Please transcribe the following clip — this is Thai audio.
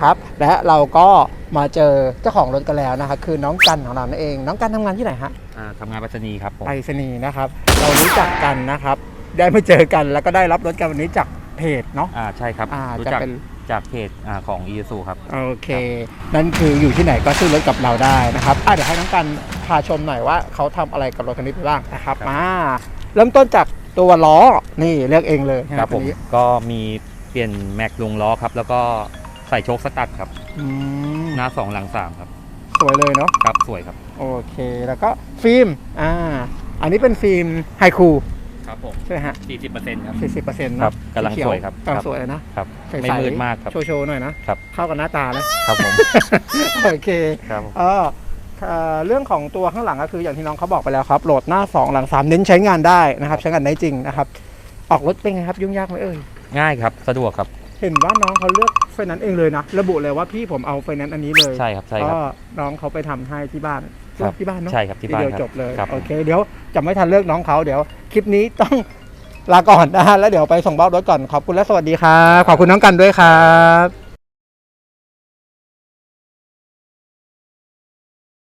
ครับและเราก็มาเจอเจ้าของรถกันแล้วนะครับคือน้องกันของเรานั่นเอง น้องกันทำงานที่ไหนฮะอ่าทำงานไปรษณีย์ครับผมไปรษณีย์นะครับ เรารู้จักกันนะครับ ได้มาเจอกันแล้วก็ได้รับรถกันวันนี้จากเพจเนาะ อ่าใช่ครับอ่ารู้จะจักเป็น จากเพจอ่าของอีซูครับ โอเค นั่นคืออยู่ที่ไหนก็ซื้อรถกับเราได้นะครับอะเดี๋ยวให้น้องกันพาชมหน่อยว่าเขาทำอะไรกับรถคันนี้ไปบ้างนะครับครับ มาเริ่มต้นจากตัวล้อนี่เลือกเองเลยครับผมนนี้ก็มีเปลี่ยนแม็กลุงล้อครับ แล้วก็ ใส่โชคสตัดครับ อืมหน้าสองหลังสามครับ สวยเลยเนาะครับสวยครับ โอเคแล้วก็ฟิล์มอ่าอันนี้เป็นฟิล์มไฮคูครับผมใช่ไหมฮะ40%ครับ สี่สิบเปอร์เซ็นต์ครับกำลังสวยครับกำลัครังบสวยเลยนะครับใสๆไม่มืดมากครับ โชว์โชว์หน่อยนะครับ เข้ากับหน้าตานะครับผมโอเคครับเออเอ่อเรื่องของตัวข้างหลังก็คืออย่างที่น้องเขาบอกไปแล้วครับ โหลดหน้า 2 หลัง 3 เน้นใช้งานได้นะครับ ใช้งานได้จริงนะครับ ออกรถเป็นไงครับ ยุ่งยากไหมเอ่ย ง่ายครับ สะดวกครับ เห็นว่าน้องเขาเลือกไฟแนนซ์เองเลยนะ ระบุเลยว่าพี่ผมเอาไฟแนนซ์อันนี้เลยใช่ครับใช่ครับก็น้องเขาไปทำให้ที่บ้านครับที่บ้านเนาะใช่ครับที่บ้านเดียวครับจบเลยครับโอเคเดี๋ยวจะไม่ทันเลือกน้องเขาเดี๋ยว คลิปนี้ต้องลาก่อนนะฮะแล้วเดี๋ยวไปส่งบ้ารถก่อนขอบคุณและสวัสดีครับขอบคุณน้องกันด้วยครับ